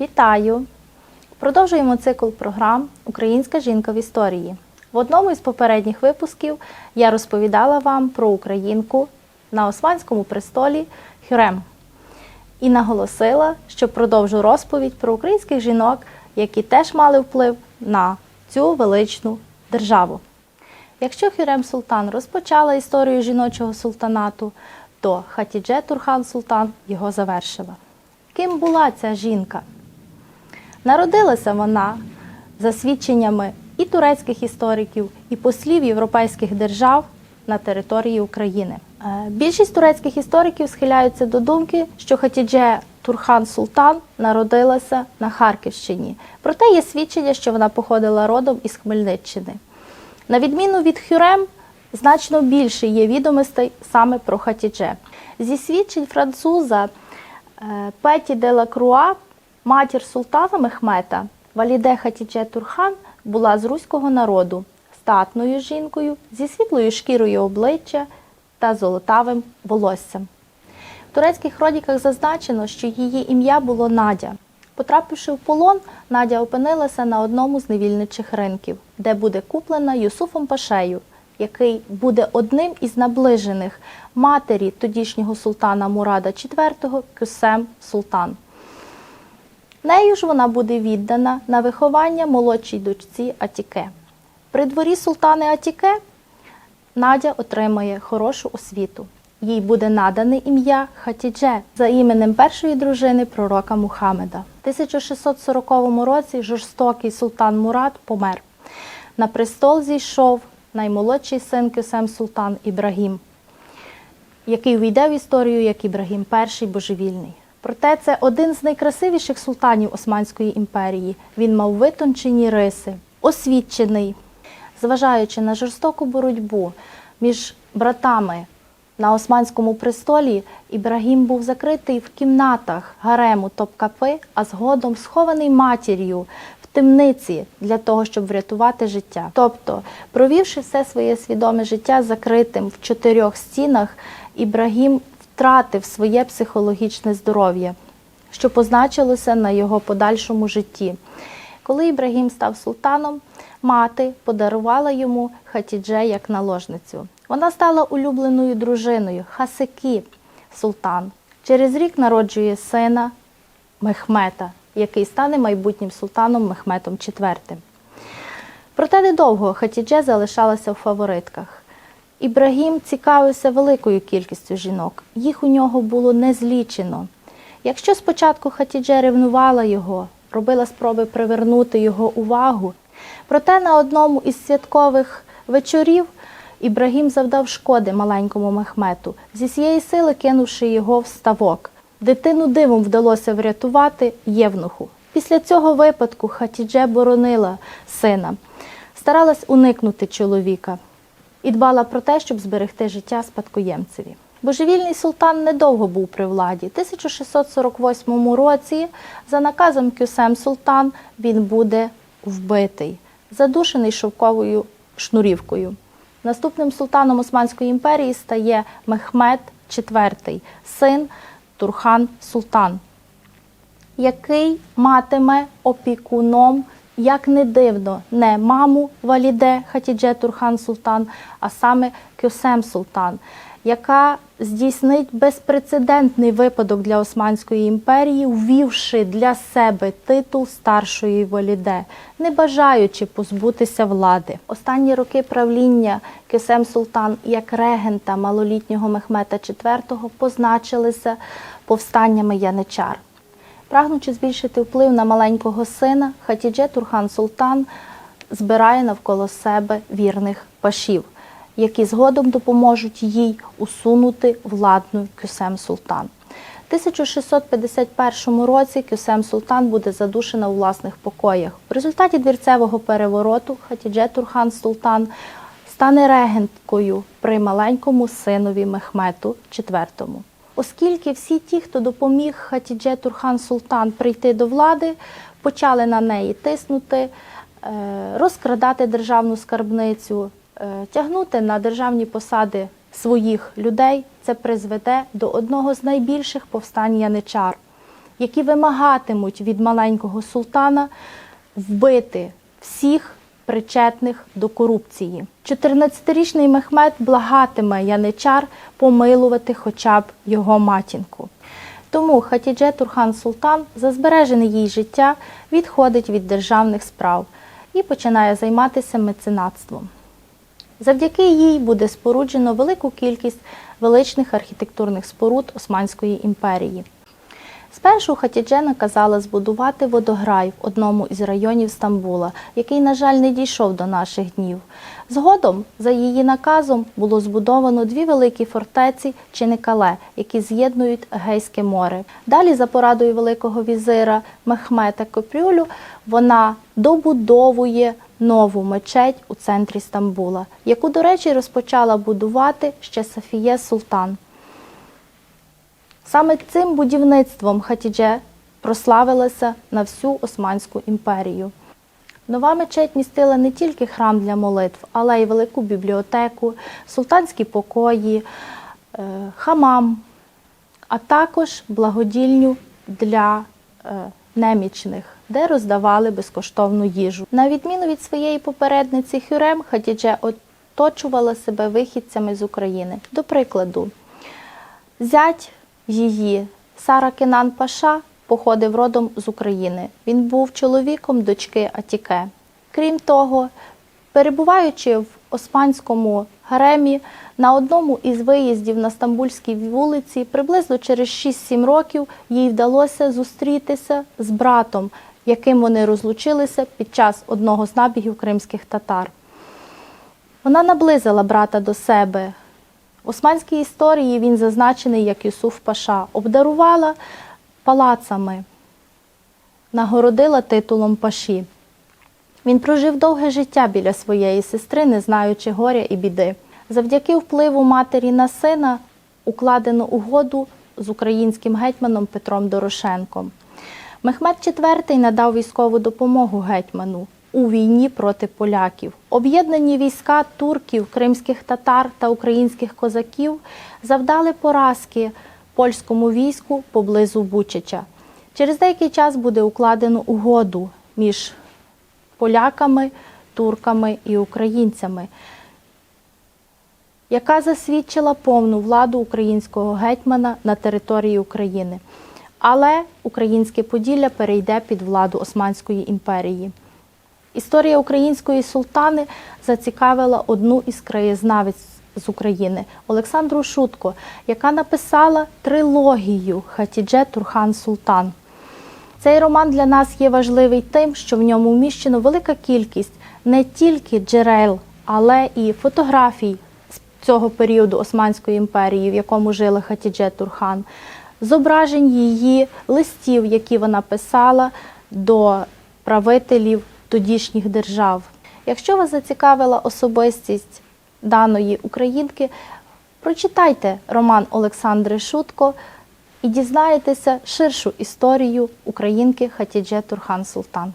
Вітаю! Продовжуємо цикл програм Українська жінка в історії. В одному із попередніх випусків я розповідала вам про українку на Османському престолі Хюрем і наголосила, що продовжу розповідь про українських жінок, які теж мали вплив на цю величну державу. Якщо Хюрем Султан розпочала історію жіночого султанату, то Хатідже Турхан Султан його завершила. Ким була ця жінка? Народилася вона за свідченнями і турецьких істориків, і послів європейських держав на території України. Е, Більшість турецьких істориків схиляються до думки, що Хатідже Турхан Султан народилася на Харківщині. Проте є свідчення, що вона походила родом із Хмельниччини. На відміну від Хюрем, значно більше є відомостей саме про Хатідже. Зі свідчень француза е, Петі де Лакруа, матір султана Мехмета, Валіде Хатідже Турхан була з руського народу, статною жінкою, зі світлою шкірою обличчя та золотавим волоссям. В турецьких хроніках зазначено, що її ім'я було Надя. Потрапивши в полон, Надя опинилася на одному з невільничих ринків, де буде куплена Юсуфом Пашею, який буде одним із наближених матері тодішнього султана Мурада IV Кюсем Султан. Нею ж вона буде віддана на виховання молодшій дочці Атіке. При дворі султани Атіке Надя отримає хорошу освіту. Їй буде надане ім'я Хатідже за іменем першої дружини пророка Мухаммеда. В 1640 році жорстокий султан Мурад помер. На престол зійшов наймолодший син Кюсем Султан Ібрагім, який увійде в історію як Ібрагім І божевільний. Проте це один з найкрасивіших султанів Османської імперії. Він мав витончені риси, освічений, зважаючи на жорстоку боротьбу між братами на Османському престолі, Ібрагім був закритий в кімнатах гарему Топкапи, а згодом схований матір'ю в темниці для того, щоб врятувати життя. Тобто, провівши все своє свідоме життя закритим в чотирьох стінах, Ібрагім втратив своє психологічне здоров'я, що позначилося на його подальшому житті. Коли Ібрагім став султаном, мати подарувала йому Хатідже як наложницю. Вона стала улюбленою дружиною Хасики султан. Через рік народжує сина Мехмета, який стане майбутнім султаном Мехметом IV. Проте недовго Хатідже залишалася в фаворитках. Ібрагім цікавився великою кількістю жінок. Їх у нього було незлічено. Якщо спочатку Хатідже ревнувала його, робила спроби привернути його увагу, проте на одному із святкових вечорів Ібрагім завдав шкоди маленькому Мехмету, зі своєї сили кинувши його в ставок. Дитину дивом вдалося врятувати євнуху. Після цього випадку Хатідже боронила сина, старалась уникнути чоловіка і дбала про те, щоб зберегти життя спадкоємцеві. Божевільний султан недовго був при владі. 1648 році за наказом Кюсем Султан він буде вбитий, задушений шовковою шнурівкою. Наступним султаном Османської імперії стає Мехмед IV, син Турхан Султан, який матиме опікуном, як не дивно, не маму Валіде Хатідже Турхан Султан, а саме Кюсем Султан, яка здійснить безпрецедентний випадок для Османської імперії, ввівши для себе титул старшої Валіде, не бажаючи позбутися влади. Останні роки правління Кюсем Султан як регента малолітнього Мехмета IV позначилися повстаннями яничар. Прагнучи збільшити вплив на маленького сина, Хатідже Турхан Султан збирає навколо себе вірних пашів, які згодом допоможуть їй усунути владну Кюсем Султан. В 1651 році Кюсем Султан буде задушена у власних покоях. В результаті двірцевого перевороту Хатідже Турхан Султан стане регенткою при маленькому синові Мехмету IV. Оскільки всі ті, хто допоміг Хатідже Турхан Султан прийти до влади, почали на неї тиснути, е, розкрадати державну скарбницю, е, тягнути на державні посади своїх людей, це призведе до одного з найбільших повстань яничар. які вимагатимуть від маленького султана вбити всіх причетних до корупції. 14-річний Мехмед благатиме яничар помилувати хоча б його матінку. Тому Хатідже Турхан Султан за збережене їй життя відходить від державних справ і починає займатися меценатством. Завдяки їй буде споруджено велику кількість величних архітектурних споруд Османської імперії. Спершу Хатідже наказала збудувати водограй в одному із районів Стамбула, який, на жаль, не дійшов до наших днів. Згодом, за її наказом, було збудовано дві великі фортеці Чиникале, які з'єднують Егейське море. Далі, за порадою великого візира Мехмета Копрюлю, вона добудовує нову мечеть у центрі Стамбула, яку, до речі, розпочала будувати ще Сафіє Султан. Саме цим будівництвом Хатідже прославилася на всю Османську імперію. Нова мечеть містила не тільки храм для молитв, але й велику бібліотеку, султанські покої, е, хамам, а також благодільню для е, немічних, де роздавали безкоштовну їжу. На відміну від своєї попередниці Хюрем, Хатідже оточувала себе вихідцями з України. До прикладу, Зять її Сара Кенан Паша походив родом з України. Він був чоловіком дочки Атіке. Крім того, перебуваючи в Османському гаремі, на одному із виїздів на Стамбульській вулиці, приблизно через 6-7 років їй вдалося зустрітися з братом, яким вони розлучилися під час одного з набігів кримських татар. Вона наблизила брата до себе. В османській історії він зазначений як Юсуф Паша, обдарувала палацами, нагородила титулом Паші. Він прожив довге життя біля своєї сестри, не знаючи горя і біди. Завдяки впливу матері на сина укладено угоду з українським гетьманом Петром Дорошенком. Мехмед IV надав військову допомогу гетьману у війні проти поляків. Об'єднані війська турків, кримських татар та українських козаків завдали поразки польському війську поблизу Бучича. Через деякий час буде укладено угоду між поляками, турками і українцями, яка засвідчила повну владу українського гетьмана на території України. Але українське Поділля перейде під владу Османської імперії. Історія української султани зацікавила одну із краєзнавець з України Олександру Шутко, яка написала трилогію Хатідже Турхан Султан. Цей роман для нас є важливий тим, що в ньому вміщено велика кількість не тільки джерел, але і фотографій з цього періоду Османської імперії, в якому жила Хатідже Турхан, зображень її листів, які вона писала до правителів тодішніх держав. Якщо вас зацікавила особистість даної українки, прочитайте роман Олександри Шутко і дізнаєтеся ширшу історію українки Хатідже Турхан Султан.